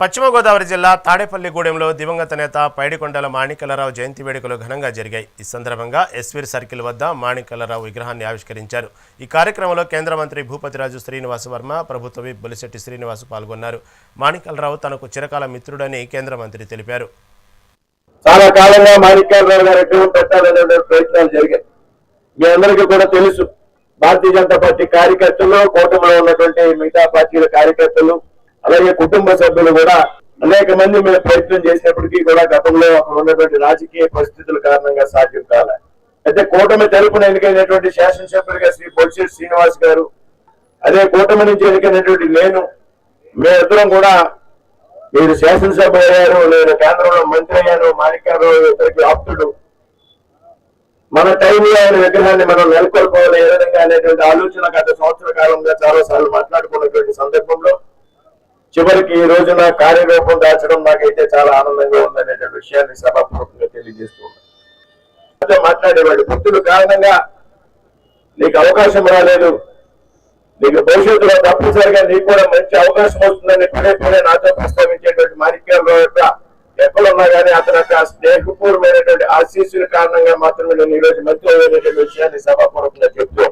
పశ్చిమ గోదావరి జిల్లా తాడేపల్లిగూడెంలో దివంగత నేత పైడికొండల మాణికలరావు జయంతి వేడుకలు ఘనంగా జరిగాయి. ఈ సందర్భంగా ఎస్వీర్ సర్కిల్ వద్ద మాణికలరావు విగ్రహాన్ని ఆవిష్కరించారు. ఈ కార్యక్రమంలో కేంద్ర మంత్రి భూపతిరాజు శ్రీనివాస వర్మ ప్రభుత్వ విప్ బొలిశెట్టి శ్రీనివాస్ పాల్గొన్నారు. మాణికలరావు తనకు చిరకాల మిత్రుడని కేంద్ర మంత్రి తెలిపారు. చాలా కాలంగా పెట్టాలనే ప్రయత్నాలు జరిగాయి. మీ అందరికీ కూడా తెలుసు భారతీయ జనతా పార్టీ కార్యకర్తలు కూటమిలో ఉన్నటువంటి మిగతా పార్టీల కార్యకర్తలు అలాగే కుటుంబ సభ్యులు కూడా అనేక మంది మేము ప్రయత్నం చేసినప్పటికీ కూడా గతంలో అక్కడ ఉన్నటువంటి రాజకీయ పరిస్థితుల కారణంగా సాధ్యం కాలే. అయితే కూటమి తరపున ఎన్నికైనటువంటి శాసనసభ్యులుగా శ్రీ బొలిశెట్టి శ్రీనివాస్ గారు అదే కూటమి నుంచి ఎన్నికైనటువంటి నేను మేమిద్దరం కూడా మీరు శాసనసభ అయ్యారు నేను కేంద్రంలో మంత్రి అయ్యాను మాణిక్యాలరావు ఇద్దరికి ఆప్తుడు. మన టైంలో ఆయన విగ్రహాన్ని మనం నెలకొల్పోవాలి ఏ విధంగా అనేటువంటి ఆలోచన గత సంవత్సర కాలంగా చాలా సార్లు మాట్లాడుకున్నటువంటి సందర్భంలో చివరికి ఈ రోజున కార్యరూపం దాచడం నాకైతే చాలా ఆనందంగా ఉందనే విషయాన్ని సభాపూర్వకంగా తెలియజేస్తున్నాను నాతో మాట్లాడేవాడు భక్తుల కారణంగా నీకు అవకాశం రాలేదు. నీకు భవిష్యత్తులో తప్పనిసరిగా నీకు కూడా మంచి అవకాశం వస్తుందని పదే పదే నాతో ప్రస్తావించేటువంటి మాణిక్యాలరావు యొక్క ఎక్కడున్నా కానీ అతని యొక్క స్నేహపూర్వమైనటువంటి ఆశీస్సుల కారణంగా మాత్రమే నేను ఈ రోజు మంత్రి అయినటువంటి విషయాన్ని సభాపూర్వకంగా చెప్తూ